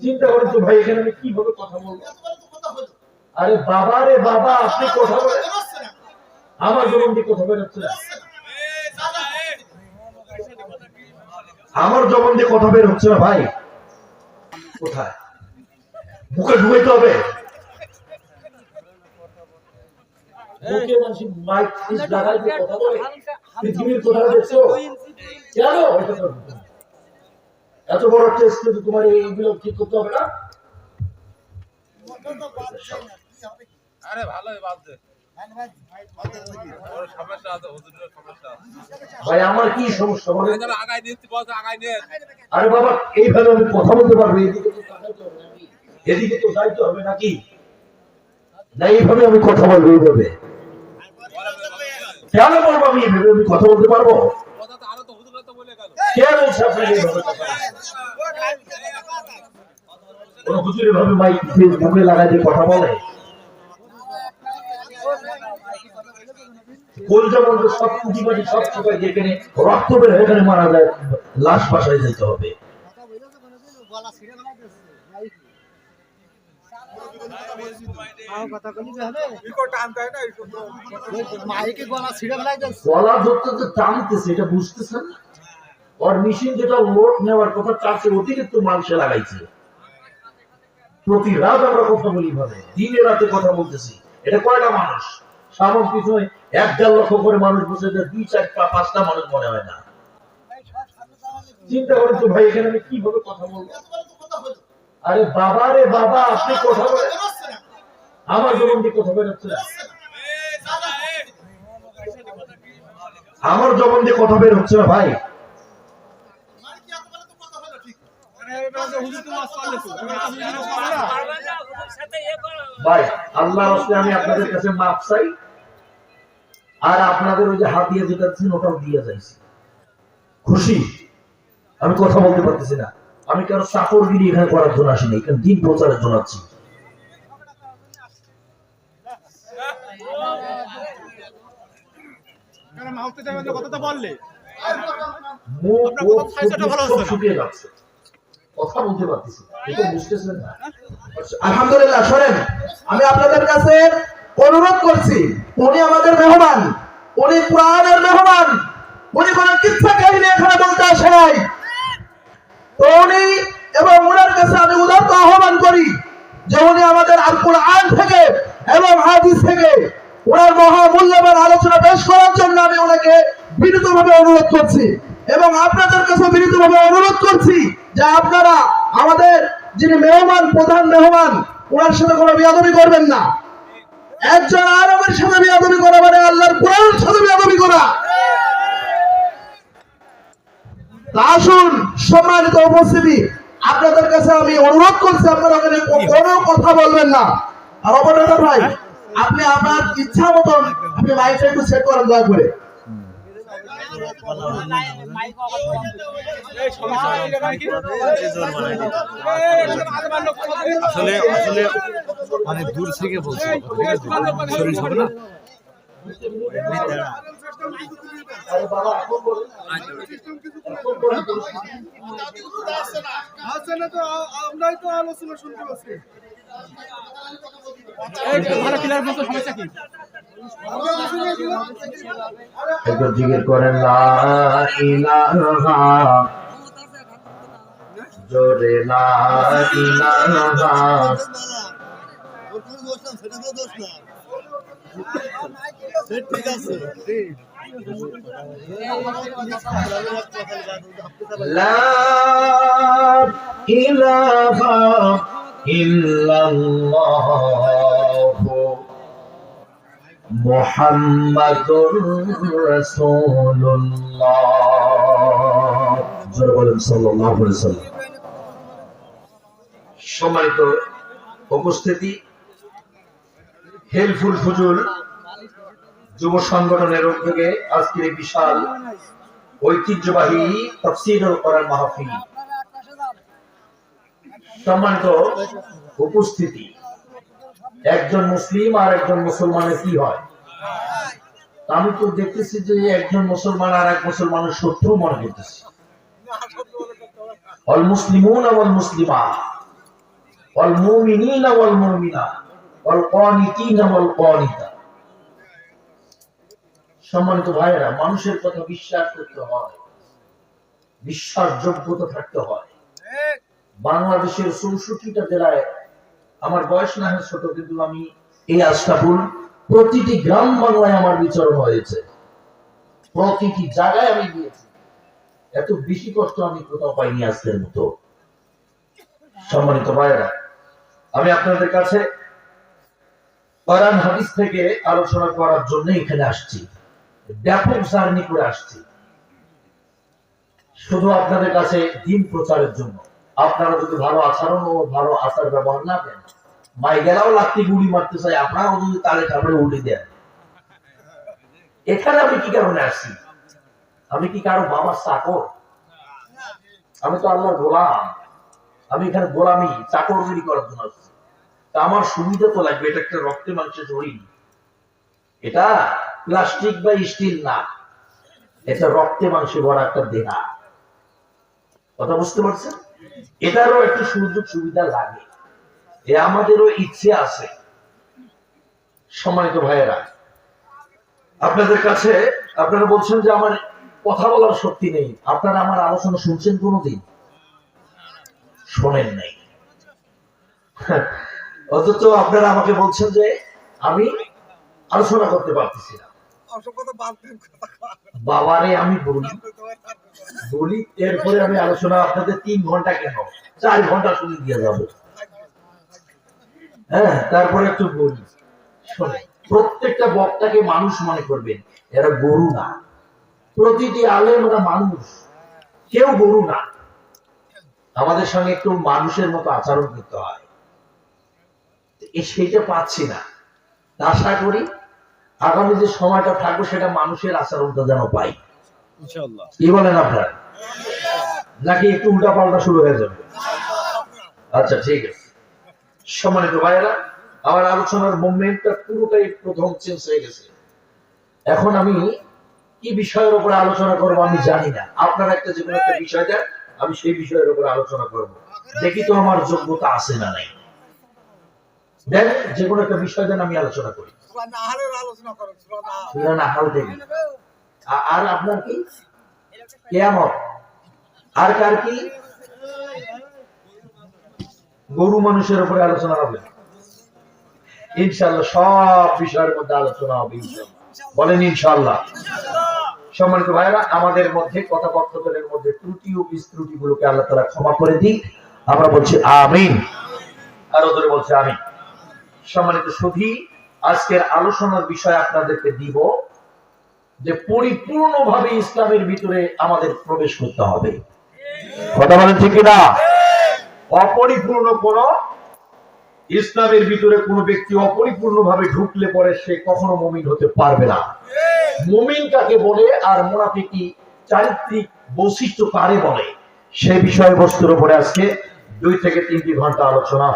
চিন্তা করেন তো ভাই, এখানে আমি কীভাবে কথা বলব? আরে বাবা রে বাবা, আপনি কথা বলেন। আমার জবান দিয়ে কথা বেরোচ্ছে। আমার জবান দিয়ে কথা বের হচ্ছে না ভাই। কোথায়? মুখে ঢুকাইতে হবে। মুখে মানুষ মাইক লাগাই কথা বলে। পৃথিবীর কোথাও দেখছ? কেন? এত বড় টেস্ট কিন্তু তোমার এইগুলো ঠিক করতে হবে না? আরে ভালোই বাজছে ভাই আমার কি সমস্যা? আরে বাবা এইভাবে আমি কথা বলতে পারব? তো হবে নাকি? এদিকে তো যাইতে হবে নাকি? না এইভাবে আমি কথা বলব এইভাবে। কেন বলব আমি? এইভাবে আমি কথা বলতে পারব কথা তো আরও তো হুজুরে তো বলে গেল কে বলছে আপনাকে কথা কোন হুজুর এভাবে মাইক মুখে লাগাই দিয়ে কথা বলে? কোন যেমন সব পুঁজিবাজি সব সবাই যেখানে রক্ত বের এখানে মারা যায় লাশ বাসায় যেতে হবে। গলা ধরতে টানতেছে এটা বুঝতেছেন? ওর মেশিন যেটা লোড নেওয়ার কথা অতিরিক্ত লাগাইছে। প্রতি রাত আমরা কথা বলি ভাবে, দিনে রাতে কথা বলতেছি। এটা কয়টা মানুষ? সামন পিছনে এক দেড় লক্ষ করে মানুষ বসে দুই চারটা পাঁচটা মানুষ মনে হয় না। চিন্তা করেন তো ভাই, এখানে আমি কথা বলব? আরে বাবা রে বাবা, আপনি কথা বলেন। আমার জবান দিয়ে কথা বেরোচ্ছে না। আমার জবান দিয়ে কথা বের হচ্ছে না ভাই। ভাই আল্লাহ রাস্তায় আমি আপনাদের কাছে মাপ চাই আর আপনাদের ওই যে হাত দিয়ে যেটা ওটাও দিয়ে যাইছি। খুশি? আমি কথা বলতে পারতেছি না। আমি কেন চাকরগিরি এখানে করার জন্য আসিনি এখানে দিন প্রচারের জন্য আছি কথাটা বললে। মুখ। শুকিয়ে যাচ্ছে। কথা বলতে পারতেছি এটা বুঝতেছেন না? আলহামদুলিল্লাহ, শোনেন, আমি আপনাদের কাছে অনুরোধ করছি, উনি আমাদের মেহমান, উনি কোরআনের মেহমান, উনি কোন কিচ্ছা কাহিনী এখানে বলতে আসে নাই। তো উনি এবং ওনার কাছে আমি উদার্ত আহ্বান করি যে উনি আমাদের আল কোরআন থেকে এবং হাদিস থেকে ওনার মহামূল্যবান আলোচনা পেশ করার জন্য আমি ওনাকে বিনীতভাবে অনুরোধ করছি এবং আপনাদের কাছে বিনীতভাবে অনুরোধ করছি যে আপনারা আমাদের যিনি মেহমান, প্রধান মেহমান, ওনার সাথে কোনো বিয়াদবি করবেন না। একজন আরবের সাথে বিয়াদবি করা মানে আল্লাহর কোরআনের সাথে বিয়াদবি করা। আসুন, সম্মানিত উপস্থিতি, আপনাদের কাছে আমি অনুরোধ করছি, আপনারা ওখানে কোনো কথা বলবেন না। আর অপরাধ ভাই, আপনি আপনার ইচ্ছা মতন আপনি মাইকটা একটু সেট করেন, দয়া করে। আসলে আসলে অনেক দূর থেকে বলছি না আমরাই তো আলোচনা শুনতে পাচ্ছি ভালো ক্লিয়ার মতো কি? একটু জিজ্ঞেস করেন জোরে ইলাহা ইল্লাল্লাহ মুহাম্মাদুর রাসূলুল্লাহ। সম্মানিত উপস্থিতি, হেলফুল ফুজুল যুব সংগঠনের উদ্যোগে আজকের বিশাল ঐতিহ্যবাহী তফসিল করার মাহফিল। সম্মানিত উপস্থিতি, একজন মুসলিম আর একজন মুসলমানের কি হয়? আমি তো দেখতেছি যে একজন মুসলমান আর এক মুসলমানের শত্রু মনে করতেছি অল মুসলিমুন অল মুসলিমা। ওয়াল মুমিনিনা ওয়াল মুমিনাত ওয়াল কানিতিনা ওয়াল কানিতাত সম্মানিত ভাইয়েরা, মানুষের কথা বিশ্বাস করতে হয়, বিশ্বাসযোগ্যতা থাকতে হয়। বাংলাদেশের চৌষট্টিটা জেলায় আমার বয়স না হয় ছোট, কিন্তু আমি এই আশরাফুল প্রতিটি গ্রাম বাংলায় আমার বিচরণ হয়েছে। প্রতিটি জায়গায় আমি গিয়েছি। এত বেশি কষ্ট আমি কোথাও পাইনি আজকের মতো। সম্মানিত ভাইয়েরা, আমি আপনাদের কাছে কোরআন হাদিস থেকে আলোচনা করার জন্য এখানে আসছি। ব্যাপক জার্নি করে আসছি। শুধু আপনাদের কাছে দিন প্রচারের জন্য। আপনারা যদি ভালো আচরণ ও ভালো আচার ব্যবহার না দেন মাই গেলাও লাত্তি গুড়ি মারতে চাই, আপনারাও যদি তালে কামড়ে উল্টে দেন। এখানে আমি কি কারণে আসছি? আমি কি কারও বাবার চাকর? আমি তো আল্লাহর গোলাম। আমি এখানে গোলামি চাকরগিরি করার জন্য আসছি। তা আমার সুবিধা তো লাগবে, এটা একটা রক্তে মাংসে শরীর। এটা প্লাস্টিক বা স্টিল না, এটা রক্তে মাংসে ভরা একটা দেহা কথা বুঝতে পারছেন? এটারও একটু সুযোগ সুবিধা লাগে। এ আমাদেরও ইচ্ছে আছে। সম্মানিত ভাইয়েরা, আপনাদের কাছে আপনারা বলছেন যে আমার কথা বলার শক্তি নেই। আপনারা আমার আলোচনা শুনছেন কোনোদিন? শোনেন নাই। অথচ আপনারা আমাকে বলছেন যে আমি আলোচনা করতে পারতেছি না। বাবারে, আমি বলি বলি, এরপরে আমি আলোচনা আপনাদের তিন ঘণ্টা কেন? চার ঘণ্টা শুনে দিয়ে যাব। হ্যাঁ তারপরে একটু বলি। প্রত্যেকটা বক্তাকে মানুষ মনে করবেন এরা গরু না। প্রতিটি আলেম ওরা মানুষ। কেউ গরু না। আমাদের সঙ্গে একটু মানুষের মতো আচরণ করতে হয়। এ সেইটা পাচ্ছি না। আশা করি আগামী যে সময়টা থাকবে সেটা মানুষের আচরণটা যেন পাই। কি বলেন আপনারা? নাকি একটু উল্টা পাল্টা শুরু হয়ে যাবে? আচ্ছা ঠিক আছে। সম্মানিত ভাইয়েরা আমার আলোচনার মুভমেন্টটা পুরোটাই প্রথম চেঞ্জ হয়ে গেছে। এখন আমি কি বিষয়ের উপরে আলোচনা করব আমি জানি না। আপনারা একটা যে কোনো একটা বিষয় দেন আমি সেই বিষয়ের উপরে আলোচনা করব। দেখি তো আমার যোগ্যতা আছে না নাই। দেন যে কোনো একটা বিষয় দেন আমি আলোচনা করি। আর আপনার কি? কেয়ামত। আর কার কি? গরু মানুষের উপরে আলোচনা হবে। ইনশাল্লাহ সব বিষয়ের মধ্যে আলোচনা হবে বলেন ইনশাল্লাহ সম্মানিত ভাইরা আমাদের মধ্যে কথাবার্তাদের মধ্যে ত্রুটি ও বিস্ত্রুটি গুলোকে আল্লাহ তারা ক্ষমা করে দিক। আমরা বলছি আমিন। আর ওদের বলছে আমিন। সম্মানিত সুধী আজকের আলোচনার বিষয় আপনাদেরকে দিব যে পরিপূর্ণভাবে ইসলামের ভিতরে আমাদের প্রবেশ করতে হবে। কথা বলেন ঠিক না অপরিপূর্ণ কোন ইসলামের ভিতরে কোন ব্যক্তি অপরিপূর্ণ ভাবে ঢুকলে পরে সে কখনো মমিন হতে পারবে না। মমিন কাকে বলে আর মোনাফিকি চারিত্রিক বৈশিষ্ট্য কারে বলে? সে বিষয়বস্তুর উপরে আজকে দুই থেকে তিনটি ঘণ্টা আলোচনা